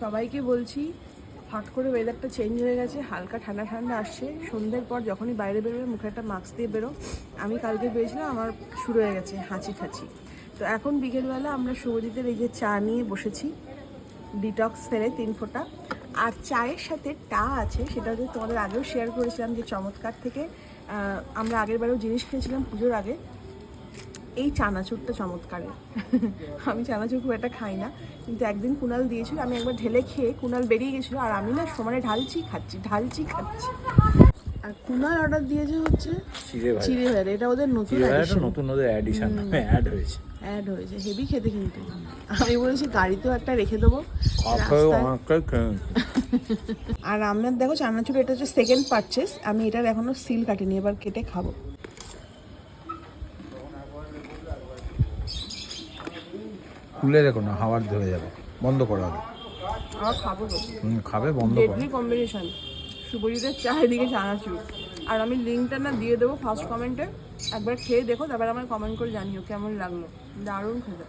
সবাইকে বলছি হট করে ওয়েদারটা চেঞ্জ হয়ে গেছে, হালকা ঠান্ডা ঠান্ডা আসছে। সন্ধ্যের পর যখনই বাইরে বেরোবে মুখে একটা মাস্ক দিয়ে বেরো আমি কালকে পেয়েছিলাম আমার শুরু হয়ে গেছে, হাঁচি ঠাচি। তো এখন বিকেলবেলা আমরা শুভজিতের এই যে চা নিয়ে বসেছি ডিটক্স ফেলে তিন ফোঁটা। আর চায়ের সাথে টা আছে, সেটা হচ্ছে তোমাদের আগেও শেয়ার করেছিলাম যে চমৎকার থেকে আমরা আগের বারেও জিনিস খেয়েছিলাম পুজোর আগে। এই চানাচুরটা চমৎকারের আমি চানাচুর খুব একটা খাই না কিন্তু একদিন কুনাল দিয়েছিল আমি একবার ঢেলে খেয়ে কুনাল বেরিয়ে গেছিল আর আমি না সমানে ঢালছি খাচ্ছি ঢালছি খাচ্ছি। আর কুনাল অর্ডার দিয়েছে হচ্ছে চিড়ে ভাজা। এটা ওদের নতুন। নতুন ওদের অ্যাডিশন অ্যাড হয়েছে। অ্যাড হয়েছে হেভি খেতে কিন্তু। আমি বলেছি গাড়িতেও একটা রেখে দেবো আর আমার দেখো চানাচুর এটা হচ্ছে সেকেন্ড পারচেস আমি এটার এখনও সিল কাটিনি এবার কেটে খাব। খুলে রেখো না হাওয়ার ধরে যাবে বন্ধ করো আগে। খাব তো। হুম, খাবে বন্ধ করো। কম্বিনেশন শুভজিতের চারিদিকে চানাচুর আর আমি লিঙ্কটা না দিয়ে দেবো ফার্স্ট কমেন্টে একবার খেয়ে দেখো তারপর আমার কমেন্ট করে জানিও কেমন লাগল। দারুণ খেতে।